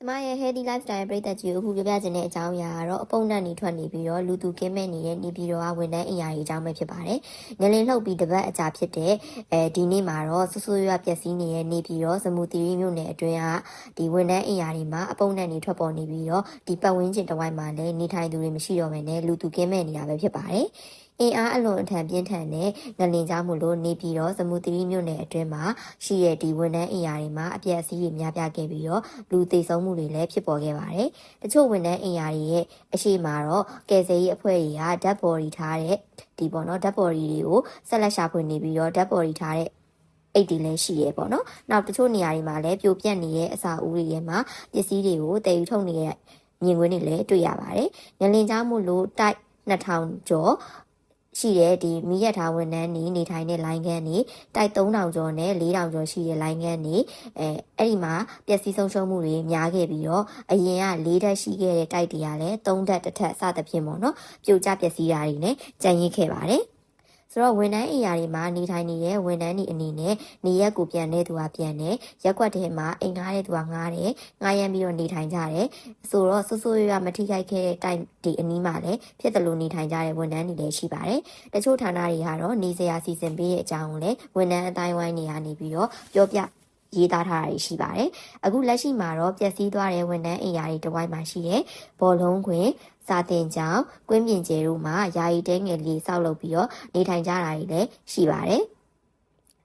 ကျမရဲ့ healthy lifestyle ပရိသတ်ကြီးကိုအခုပြောပြချင်တဲ့အကြောင်းအရာကတော့အပုံနဲ့နေထွက်နေပြီးတော့လူသူကင်းမဲ့နေတဲ့နေပြည်တော်ကဝန်ထမ်းအရာတွေအကြောင်းပဲဖြစ်ပါတယ်။ငလင်လှုပ်ပြီးတပတ်အကြာဖြစ်တဲ့အဲဒီနေ့မှာတော့ဆူဆူရွာပျက်စီးနေတဲ့နေပြည်တော်စမူတီရီမြို့နယ်အတွင်းကဒီဝန်ထမ်းအရာတွေမှာအပုံနဲ့နေထွက်ပေါ်နေပြီးတော့ဒီပတ်ဝန်းကျင်တစ်ဝိုက်မှာလည်းနေထိုင်သူတွေမရှိတော့ဘဲနဲ့လူသူကင်းမဲ့နေတာပဲဖြစ်ပါတယ်။ အင်အားအလွန်အထန်ပြင်းထန်တဲ့ငလင်ကြောင့်မို့လို့နေပြည်တော်စမူတီရီမြို့နယ်အတွင်းမှာရှိတဲ့ဒီဝန်ထမ်းအရာတွေမှာအပြက်အစည်းတွေများပြားခဲ့ပြီးတော့လူသေဆုံးမှုတွေလည်းဖြစ်ပေါ်ခဲ့ပါတယ်။တချို့ဝန်ထမ်းအင်အားတွေရဲ့အရှိမတော့ကယ်ဆယ်ရေးအဖွဲ့တွေကဓာတ်ပေါ်ရီထားတဲ့ဒီပေါ့နော်ဓာတ်ပေါ်ရီတွေကိုဆက်လက်ရှာဖွေနေပြီးတော့ဓာတ်ပေါ်ရီထားတဲ့အိတ်တွေလည်းရှိရဲပေါ့နော်။နောက်တချို့နေရာတွေမှာလည်းပြိုပြက်နေတဲ့အစာအုပ်တွေထဲမှာပစ္စည်းတွေကိုတည်ယူထုတ်နေတဲ့မြင်ကွင်းတွေလည်းတွေ့ရပါတယ်။ငလင်ကြောင့်မို့လို့တိုက်2000ကျော် ရှိတဲ့ဒီမိရထားဝန်ထမ်းနေနေထိုင်တဲ့လိုင်းခန်းနေတိုက်3000ကျော်နဲ့4000ကျော်ရှိတဲ့လိုင်းခန်းနေအဲအဲ့ဒီမှာပျက်စီးဆုံးရှုံးမှုတွေများခဲ့ပြီးတော့အရင်က၄ဓာတ်ရှိခဲ့တဲ့တိုက်တွေကလည်း3ဓာတ်တစ်ထပ်စသဖြင့်ပေါ့နော်ပြိုကျပျက်စီးတာတွေနဲ့ကြံရစ်ခဲ့ပါတယ် ဆိုတော့ဝန်ထမ်းအရာတွေမှာနေထိုင်နေတဲ့ဝန်ထမ်းတွေအနေနဲ့နေရက်ကိုပြန်တဲ့သူကပြန်တယ်ရက်ွက်ထဲမှာအိမ်ငှားတဲ့သူကငှားတယ်ငှားရမ်းပြီးတော့နေထိုင်ကြတယ်ဆိုတော့ဆူဆူရွရွမထိခိုက်ခဲ့တဲ့တိုက်ဒီအနီးမှာလည်းဖြစ်တယ်လို့နေထိုင်ကြတဲ့ဝန်ထမ်းတွေလည်းရှိပါတယ်တချို့ဌာနတွေကတော့နေစရာစီစဉ်ပေးတဲ့အကြောင်းကိုလည်းဝန်ထမ်းအတိုင်းဝိုင်းနေရနေပြီးတော့ပြောပြ ရေးသားထားတာရှိပါတယ်။အခုလက်ရှိမှာတော့ပျက်စီးသွားတဲ့ဝန်ထမ်းအိမ်ယာတွေတစ်ဝိုက်မှာရှိတဲ့ဘောလုံးခွင်စာတင်ကြောင်ကွင်းပြင်ကျဲတို့မှာယာယီတဲငယ်လေးဆောက်လုပ်ပြီးတော့နေထိုင်ကြတာတွေလည်းရှိပါတယ်။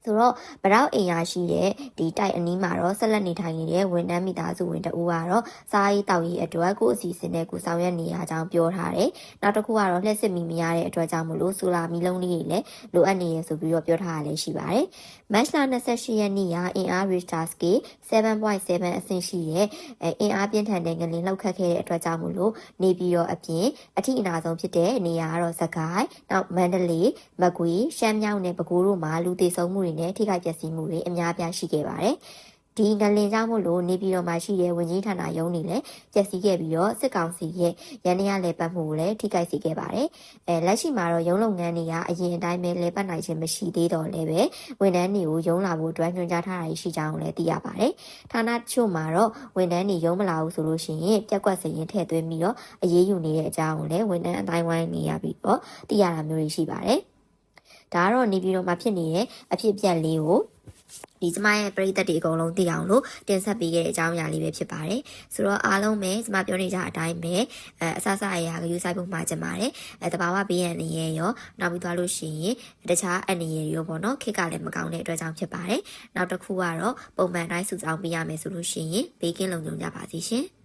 ဆိုတော့ဗရောက်အိမ်ရရှိတဲ့ဒီတိုက်အနီးမှာတော့ဆက်လက်နေထိုင်နေတဲ့ဝန်ထမ်းမိသားစုဝင်တဦးကတော့စားရေးတောက်ရေးအတွက်ကိုအစီအစဉ်နဲ့ကိုဆောင်ရွက်နေရကြောင်းပြောထားတယ်။နောက်တစ်ခုကတော့လက်စစ်မီမရတဲ့အတွက်ကြောင့်မလို့ဆူလာမီလုံးလေးတွေလည်းလိုအပ်နေရဆိုပြီးတော့ပြောထားတာလည်းရှိပါတယ်။မတ်လ28ရက်နေ့ကအင်အား Richter scale 7.7အဆင့်ရှိတဲ့အင်အားပြင်းထန်တဲ့ငလင်လောက်ခတ်ခဲ့တဲ့အတွက်ကြောင့်မလို့နေပြီးတော့အပြင်အထိအနာဆုံးဖြစ်တဲ့နေရာကတော့စကိုင်းနောက်မန္တလေးမကွေးရှမ်းမြောက်နဲ့ပဲခူးတို့မှာလူသေဆုံးမှုတွေနဲ့ထိခိုက်ပျက်စီးမှုတွေအများအပြားရှိခဲ့ပါတယ်။ဒီငလင်ကြောင့်မို့လို့နေပြည်တော်မှာရှိတဲ့ဝန်ကြီးဌာနရုံးတွေလည်းပျက်စီးခဲ့ပြီးတော့စစ်ကောင်စီရဲ့ရန်ရလဲပတ်မှုကိုလည်းထိခိုက်စေခဲ့ပါတယ်။အဲလက်ရှိမှာတော့ရုံးလုပ်ငန်းတွေကအရင်အတိုင်းပဲလဲပတ်နိုင်ခြင်းမရှိသေးတော့လည်းပဲဝန်ထမ်းတွေကိုရုံးလာဖို့အတွက်ညွှန်ကြားထားတာရှိကြောင်းလည်းသိရပါတယ်။ဌာနတချို့မှာတော့ဝန်ထမ်းတွေရုံးမလာဘူးဆိုလို့ရှိရင်ပြက်ကွက်စရင်ထည့်သွင်းပြီးတော့အရေးယူနေတဲ့အကြောင်းကိုလည်းဝန်ထမ်းအတိုင်းဝိုင်းနေရပြီးတော့သိရတာမျိုးတွေရှိပါတယ်။ ဒါကတော့နေပြည်တော်မှာဖြစ်နေတဲ့အဖြစ်ပြက်လေးကိုဒီကျမရဲ့ပရိသတ်တွေအကုန်လုံးသိအောင်လို့တင်ဆက်ပေးခဲ့တဲ့အကြောင်းအရာလေးပဲဖြစ်ပါတယ်ဆိုတော့အားလုံးပဲကျမပြောနေကြအတိုင်းပဲအဲအဆအဆအရာကယူဆိုင်ဖို့မှာကျင်ပါတယ်အဲတဘာဝဘေးရန်နေရရောနောက်ပြီးသွားလို့ရှိရင်တခြားအနေရရောပေါ့နော်ခက်ကလည်းမကောင်းတဲ့အတွက်ကြောင့်ဖြစ်ပါတယ်နောက်တစ်ခုကတော့ပုံမှန်တိုင်းစုဆောင်ပေးရမယ်ဆိုလို့ရှိရင်ဘေးကင်းလုံခြုံကြပါစေရှင်